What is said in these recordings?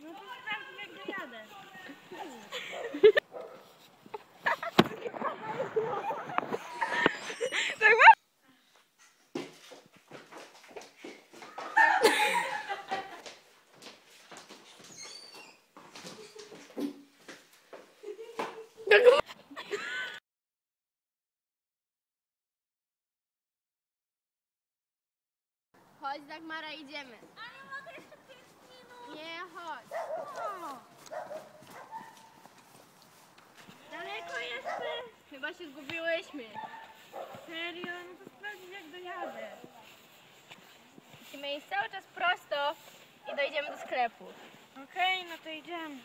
No to sprawdźmy jak dojadę. Chodź, Dagmara, idziemy. Nie, chodź. Daleko jeszcze? Chyba się zgubiłyśmy. Serio? No to sprawdź jak dojadę. Musimy iść cały czas prosto i dojdziemy do sklepu. Okej, no to idziemy.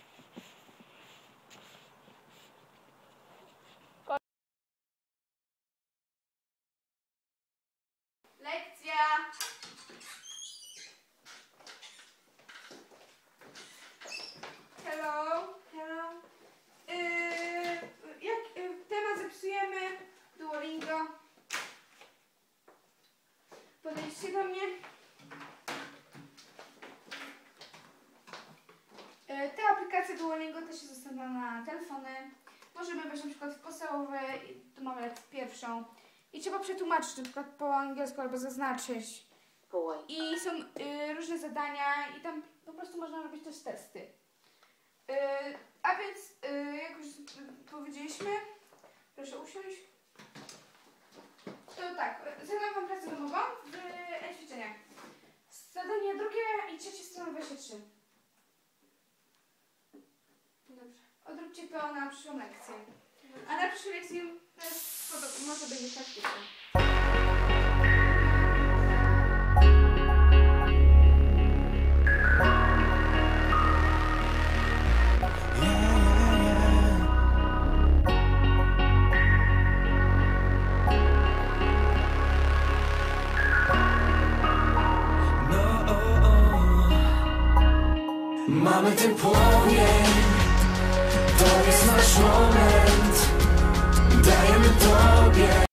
Podejdźcie do mnie. Yy, te aplikacje Duolingo też jest dostępna na telefony. Możemy wejść na przykład w podstawowe, i tu mamy pierwszą. I trzeba przetłumaczyć na przykład po angielsku albo zaznaczyć. I są y, różne zadania i tam po prostu można robić też testy. Y, a więc, y, jak już powiedzieliśmy, proszę usiąść. To tak, zadam Wam pracę Odróbcie to na przyszłą lekcję. A na przyszłej lekcji też podo- może będzie faktycznie. Mamy ten płomień, nasz moment. Dajemy Tobie